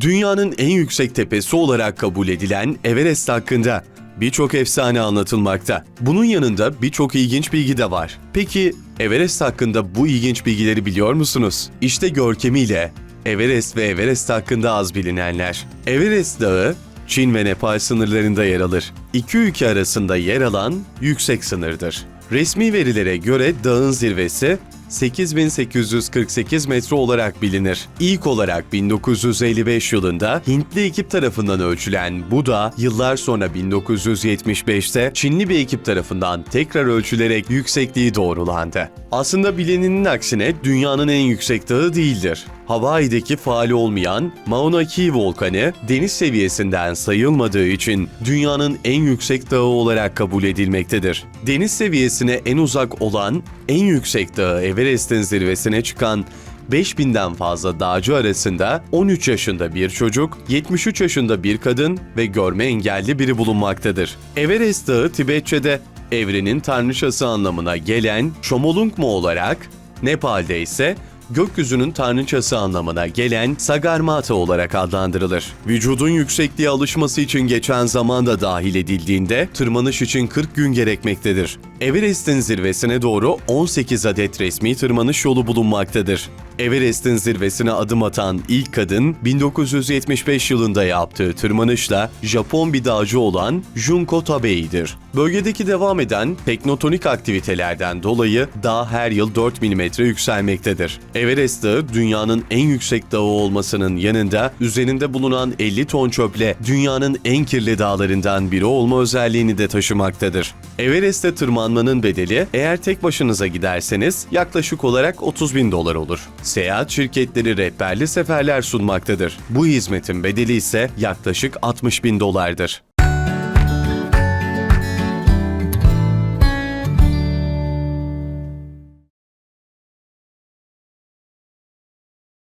Dünyanın en yüksek tepesi olarak kabul edilen Everest hakkında birçok efsane anlatılmakta. Bunun yanında birçok ilginç bilgi de var. Peki Everest hakkında bu ilginç bilgileri biliyor musunuz? İşte görkemiyle Everest ve Everest hakkında az bilinenler. Everest Dağı Çin ve Nepal sınırlarında yer alır. İki ülke arasında yer alan yüksek sınırdır. Resmi verilere göre dağın zirvesi 8848 metre olarak bilinir. İlk olarak 1955 yılında Hintli ekip tarafından ölçülen bu dağ yıllar sonra 1975'te Çinli bir ekip tarafından tekrar ölçülerek yüksekliği doğrulandı. Aslında bilinenin aksine dünyanın en yüksek dağı değildir. Hawaii'deki faali olmayan Mauna Kea volkanı deniz seviyesinden sayılmadığı için dünyanın en yüksek dağı olarak kabul edilmektedir. Deniz seviyesine en uzak olan en yüksek dağı Everest'in zirvesine çıkan 5000'den fazla dağcı arasında 13 yaşında bir çocuk, 73 yaşında bir kadın ve görme engelli biri bulunmaktadır. Everest Dağı Tibetçe'de evrenin tanrıçası anlamına gelen Chomolungma olarak, Nepal'de ise gökyüzünün tanrıçası anlamına gelen Sagarmatha olarak adlandırılır. Vücudun yüksekliğe alışması için geçen zaman da dahil edildiğinde tırmanış için 40 gün gerekmektedir. Everest'in zirvesine doğru 18 adet resmi tırmanış yolu bulunmaktadır. Everest'in zirvesine adım atan ilk kadın 1975 yılında yaptığı tırmanışla Japon bir dağcı olan Junko Tabei'dir. Bölgedeki devam eden teknotonik aktivitelerden dolayı dağ her yıl 4 mm yükselmektedir. Everest Dağı dünyanın en yüksek dağı olmasının yanında üzerinde bulunan 50 ton çöple dünyanın en kirli dağlarından biri olma özelliğini de taşımaktadır. Everest'e tırmanmanın bedeli eğer tek başınıza giderseniz yaklaşık olarak 30 bin dolar olur. Seyahat şirketleri rehberli seferler sunmaktadır. Bu hizmetin bedeli ise yaklaşık 60 bin dolardır.